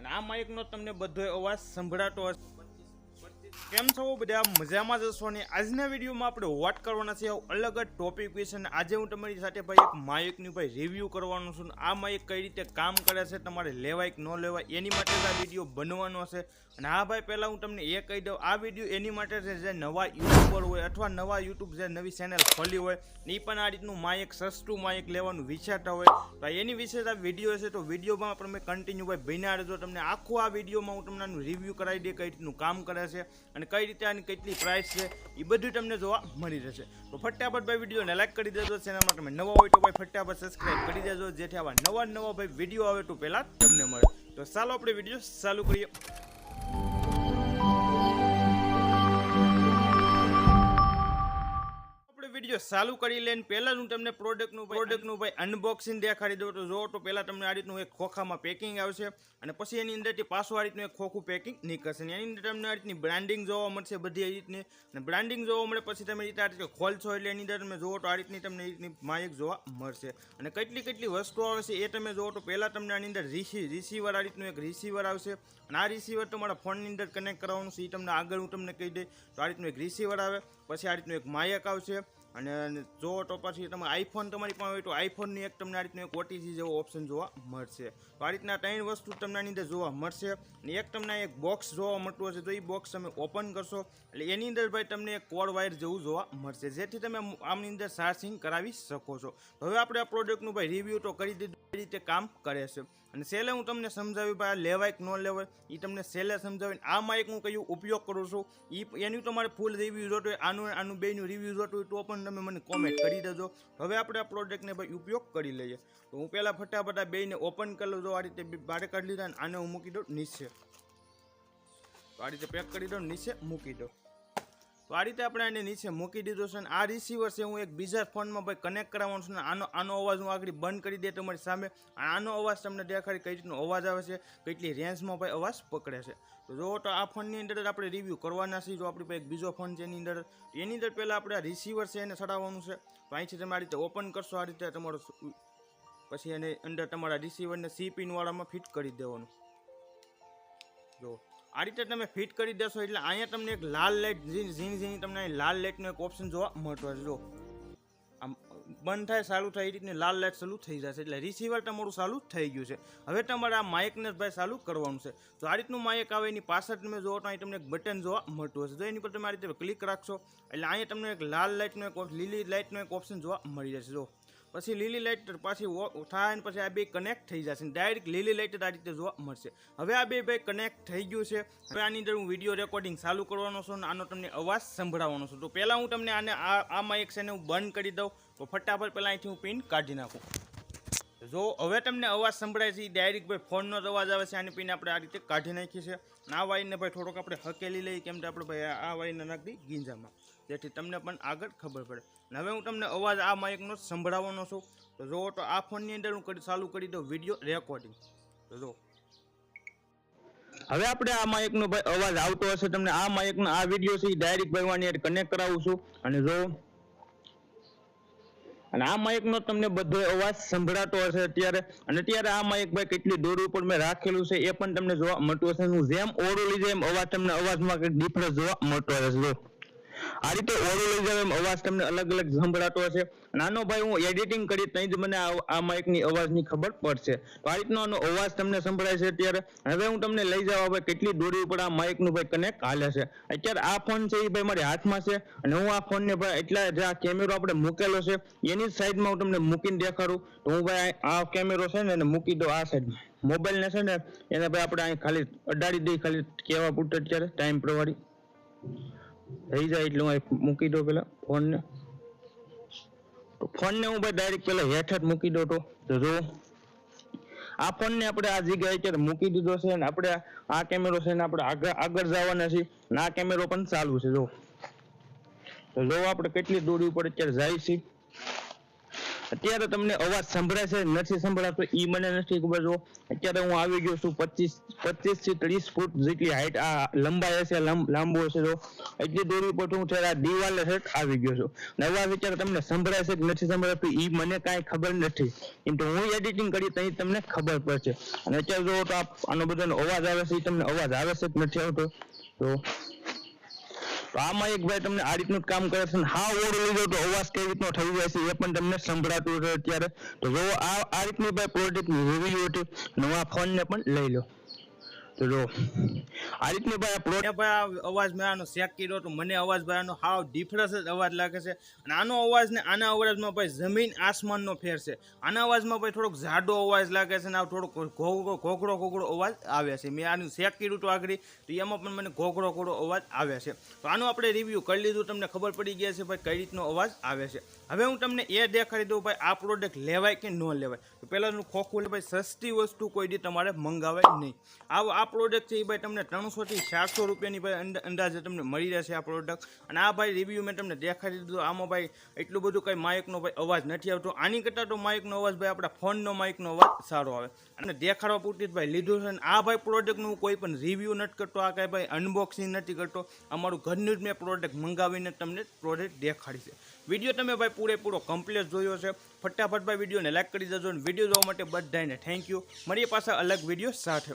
અને આ માઇકનો તમને બધો અવાજ સંભળાતો હશે. કેમ છો બધા? મજામાં જશો ને? આજના વિડીયોમાં આપણે વાત કરવાના છે અલગ જ ટોપિક વિશે અને આજે હું તમારી સાથે ભાઈ એક માયકની ભાઈ રિવ્યૂ કરવાનો છું આ માયક કઈ રીતે કામ કરે છે, તમારે લેવાય કે ન લેવાય, એની માટે આ વીડિયો બનવાનો છે. અને હા ભાઈ, પહેલાં હું તમને એ કહી દઉં, આ વીડિયો એની માટે છે જે નવા યુટ્યુબર હોય અથવા નવા યુટ્યુબ જે નવી ચેનલ ખોલી હોય એ પણ આ રીતનું માયક, સસ્તું માયક લેવાનું વિચારતા હોય. તો એની વિશે આ વીડિયો છે તો વિડીયોમાં પણ મેં કન્ટિન્યુ ભાઈ બન્યા રહેજો. તમને આખું આ વિડીયોમાં હું તમને રિવ્યૂ કરાવી દે કઈ રીતનું કામ કરે છે. અને કઈ રીતે આની કેટલી પ્રાઇસ છે એ બધું તમને જોવા મળી રહેશે. તો ફટાફટ ભાઈ વિડીયોને લાઈક કરી દેજો ચેનલમાં તમે નવા હોય તો ભાઈ ફટાફટ સબસ્ક્રાઈબ કરી દેજો, જેથી આવા નવા નવા ભાઈ વીડિયો આવે તો પહેલાં તમને મળે. તો ચાલો આપણે વીડિયો ચાલુ કરીએ. વીડિયો ચાલુ કરી લઈને પહેલાં હું તમને પ્રોડક્ટનું પ્રોડક્ટનું ભાઈ અનબોક્સિંગ દેખાડી દઉં તો જો તો પહેલાં તમને આ રીતનું એક ખોખામાં પેકિંગ આવશે અને પછી એની અંદરથી પાછું આ રીતનું એક ખોખું પેકિંગ નીકળશે. એની અંદર તમને આ રીતની બ્રાન્ડિંગ જોવા મળશે બધી આ રીતની. અને બ્રાન્ડિંગ જોવા મળે પછી તમે રીતે આ રીતે ખોલશો એટલે એની અંદર તમે જોવો તો આ રીતની તમને રીતની માયક જોવા મળશે. અને કેટલી કેટલી વસ્તુઓ આવે છે એ તમે જોવો તો પહેલાં તમને આની અંદર રિસી રિસીવર આ રીતનું એક રિસીવર આવશે. અને આ રિસીવર તમારા ફોનની અંદર કનેક્ટ કરવાનું છે એ તમને આગળ હું તમને કહી દઈ તો આ રીતનું એક રિસીવર આવે, પછી આ રીતનું એક માયક આવશે. અને જો તો પછી તમે આઈફોન તમારી પાસે હોય તો આઈફોનની એક તમને આ રીતનું એક ઓટીસી જેવો ઓપ્શન જોવા મળશે. તો આ રીતના ત્રણ વસ્તુ તમને આની અંદર જોવા મળશે. અને એક તમને એક બોક્સ જોવા મળતું હશે, તો એ બોક્સ તમે ઓપન કરશો. એટલે એની અંદર ભાઈ તમને એક કોડ વાયર જેવું જોવા મળશે, જેથી તમે આમની અંદર ચાર્જિંગ કરાવી શકો છો. હવે આપણે આ પ્રોડક્ટનું ભાઈ રિવ્યૂ તો કરી દીધું. એ રીતે કામ કરે છે. અને સેલે હું તમને સમજાવ્યું ભાઈ, આ લેવાય કે ન લેવાય એ તમને સેલે સમજાવીને આ માઇક હું કયું ઉપયોગ કરું છું એ એનું તમારે ફૂલ રિવ્યૂ જોતું હોય, આનું આનું બેનું રિવ્યૂ જોતું હોય તો પણ તમે મને કોમેન્ટ કરી દેજો. હવે આપણે આ પ્રોડક્ટને ભાઈ ઉપયોગ કરી લઈએ. તો હું પહેલાં ફટાફટ બેને ઓપન કરી લઉં, જો આ રીતે બહાર કાઢી લીધા અને આને હું મૂકી દઉં, નીચે. તો આ રીતે પેક કરી દઉં નીચે મૂકી દઉં. તો આ રીતે આપણે આને નીચે મૂકી દીધો છે અને આ રિસીવર છે, હું એક બીજા ફોનમાં ભાઈ કનેક્ટ કરાવવાનું છું આનો આનો અવાજ હું આગળ બંધ કરી દે તમારી સામે. આનો અવાજ તમને દેખાડી કઈ રીતનો અવાજ આવે છે, કેટલી રેન્જમાં ભાઈ અવાજ પકડે છે. તો જો તો આ ફોનની અંદર આપણે રિવ્યૂ કરવાના છીએ, જો આપણી પાસે એક બીજો ફોન છે એની અંદર. એની અંદર પહેલાં આપણે આ રિસીવર છે એને ચડાવવાનું છે. તો અહીંથી તમે આ રીતે ઓપન કરશો, આ રીતે તમારો પછી એને અંદર તમારા રિસીવરને સી પિનવાળામાં ફિટ કરી દેવાનું. જો. આ રીતે તમે ફિટ કરી દેશો એટલે અહીંયા તમને એક લાલ લાઇટ ઝીણી ઝીણી તમને લાલ લાઇટનો એક ઓપ્શન જોવા મળતો હશે. જો, આમ બંધ થાય, ચાલુ થાય, એ રીતની લાલ લાઇટ ચાલુ થઈ જશે એટલે રિસીવર તમારું ચાલુ થઈ ગયું છે. હવે તમારે આ માઇકને ભાઈ ચાલુ કરવાનું છે. તો આ રીતનું માઇક આવે, એની પાછળ તમે જોવો તો અહીં તમને એક બટન જોવા મળતું હશે. તો એની પર તમે આ રીતે ક્લિક રાખશો એટલે અહીંયા તમને એક લાલ લાઇટનો એક લીલી લાઇટનો એક ઓપ્શન જોવા મળી જશે. જો પછી લીલી લાઇટ પાછી થાય ને પછી આ બે કનેક્ટ થઈ જશે ડાયરેક્ટ લીલી લાઇટ આ રીતે જોવા મળશે. હવે આ બે ભાઈ કનેક્ટ થઈ ગયું છે. હવે આની અંદર હું વીડિયો રેકોર્ડિંગ ચાલુ કરવાનો છું અને આનો તમને અવાજ સંભળાવવાનો છું. તો પહેલાં હું તમને આને આ આમાં એક છે હું બંધ કરી દઉં. તો ફટાફટ પહેલાં અહીંથી હું પિન કાઢી નાખું. જો હવે તમને અવાજ સંભળાય છે ડાયરેક્ટ ભાઈ ફોનનો જ અવાજ આવે છે, આની પીને આપણે આ રીતે કાઢી નાખી છે આ વાયરને ભાઈ થોડોક આપણે હકેલી લઈએ કેમ કે આપણે ભાઈ આ- વાયરને નાખી ગીંજામાં. જેથી તમને પણ આગળ ખબર પડે. હવે હું તમને અવાજ આ માઇકનો સંભળાવવાનો છું. તો જો તો આ ફોનની અંદર હું ચાલુ કરી દઉં વીડિયો રેકોર્ડિંગ તો જો. હવે આપણે આ માઇકનો ભાઈ અવાજ આવતો હશે, તમને આ માઇકનો આ વીડિયો છે ડાયરેક્ટ ભાઈ કનેક્ટ કરાવું છું. અને જો અને આ માઇકનો તમને બધો અવાજ સંભળાતો હશે અત્યારે. અને અત્યારે આ માઇક ભાઈ કેટલી દૂર ઉપર મેં રાખેલું છે એ પણ તમને જોવા મળતું હશે. હું જેમ ઓરું લીધે એમ અવાજ તમને અવાજમાં કંઈક ડિફરન્સ જોવા મળતો હશે. આ રીતે એમ અવાજ તમને અલગ અલગ સંભળાતો હશે. નાનો ભાઈ, હું એડિટિંગ કરી ત્યાં જ મને આ- આ માઇકની અવાજની ખબર પડશે. તો આ રીતનો આનો અવાજ તમને સંભળાય છે અત્યારે. હવે હું તમને લઈ જાવ ભાઈ કેટલી દૂરી ઉપર આ માઇકનું ભાઈ કનેક્ટ હાલે છે. અત્યારે આ ફોન છે, એ ભાઈ મારી હાથમાં છે. અને હું આ ફોનને ભાઈ એટલા જે આ કેમેરો આપણે મૂકેલો છે, એની સાઈડમાં હું તમને મૂકીને દેખાડું. તો હું ભાઈ આ કેમેરો છે ને એને મૂકી દઉં આ સાઈડમાં મોબાઈલને છે ને, એને ભાઈ આપણે અહીં ખાલી અડાડી દઈ, ખાલી કહેવા પૂરતું અત્યારે ટાઈમ પ્રમાણે થઈ જાય એટલે હું મૂકી દો પેલા ફોનને. તો ફોનને હું ભાઈ ડાયરેક્ટ પેલા હેઠ મૂકી દો તો જો આ ફોનને આપણે આ જગ્યાએ અત્યારે મૂકી દીધો છે અને આપણે આ- આ કેમેરો છે ને આપણે આગળ આગળ જવાના છે અને આ કેમેરો પણ ચાલુ છે જો તો જો આપણે કેટલી દૂર ઉપર અત્યારે જાય છે અત્યારે તમને અવાજ સંભળાય છે, નથી સંભળાતો, ઈ મને નથી ખબર. જો, અત્યારે હું આવી ગયો છું પચીસ પચીસથી ત્રીસ ફૂટ જેટલી હાઈટ આ લંબાઈ હશે, લંબ- હશે, જો. એટલી દૂરી પર હું ત્યારે દિવાલે હેઠ આવી ગયો છું. નવા અત્યારે તમને સંભળાય છે કે નથી સંભળાતો, ઈ મને કાંઈ ખબર નથી. કેમ કે હું એડિટિંગ કરી તો તમને ખબર પડશે. અને અત્યારે જો તો આનો બધાનો અવાજ આવે છે એ તમને અવાજ આવે છે કે નથી આવતો? તો આમાં એક ભાઈ તમને આ રીતનું કામ કરે છે હા ઓર લીધો તો અવાજ કઈ રીતનો થઈ જાય છે એ પણ તમને સંભળાતું હોય અત્યારે. તો જો આ આ રીતની ભાઈ પ્રોડક્ટની રિવ્યુ હતી, નવા ફોનને પણ લઈ લો. તો આ રીતની ભાઈ આ અવાજ મેં શેક કર્યો તો મને અવાજ ભાઈ આનો હાવ ડિફરન્સ જ અવાજ લાગે છે. અને આનો અવાજ ને આના અવાજમાં ભાઈ જમીન આસમાનનો ફેર છે. આના અવાજમાં ભાઈ થોડોક જાડો અવાજ લાગે છે અને થોડોક ઘોઘરો ઘોઘરો અવાજ આવે છે. મેં આનું શેક કર્યું તો આગળ, તો એમાં પણ મને ઘોઘરો ઘોડો અવાજ આવે છે. તો આનો આપણે રિવ્યૂ કરી લીધું, તમને ખબર પડી ગયા છે ભાઈ કઈ રીતનો અવાજ આવે છે. હવે હું તમને એ દેખાડી દઉં ભાઈ આ પ્રોડક્ટ લેવાય કે ન લેવાય. તો પહેલાં ખોખું ભાઈ સસ્તી વસ્તુ કોઈ દી તમારે મંગાવાય નહીં. આ આ પ્રોડક્ટ છે એ ભાઈ તમને ત્રણસોથી ચારસો રૂપિયાની ભાઈ અંદ- અંદાજે તમને મળી રહેશે આ પ્રોડક્ટ અને આ ભાઈ રિવ્યૂ મેં તમને દેખાડી દીધું. આમાં ભાઈ એટલું બધું કંઈ માઇકનો ભાઈ અવાજ નથી આવતો. આની કરતાં તો માઇકનો અવાજ ભાઈ આપણા ફોનનો માઇકનો અવાજ સારો આવે. અને દેખાડવા પૂરતી જ ભાઈ લીધું છે. અને આ ભાઈ પ્રોડક્ટનું કોઈ પણ રિવ્યૂ નથી કરતો. આ કાંઈ ભાઈ અનબોક્સિંગ નથી કરતો. અમારું ઘરનું જ મેં પ્રોડક્ટ મંગાવીને તમને પ્રોડક્ટ દેખાડી વીડિયો તમે ભાઈ પૂરેપૂરો કમ્પ્લીટ જોયો છે. ફટાફટ ભાઈ વિડીયોને લાઈક કરી દેજો અને વીડિયો જોવા માટે બધાને થેન્ક યુ મળીએ પાછા અલગ વીડિયો સાથે.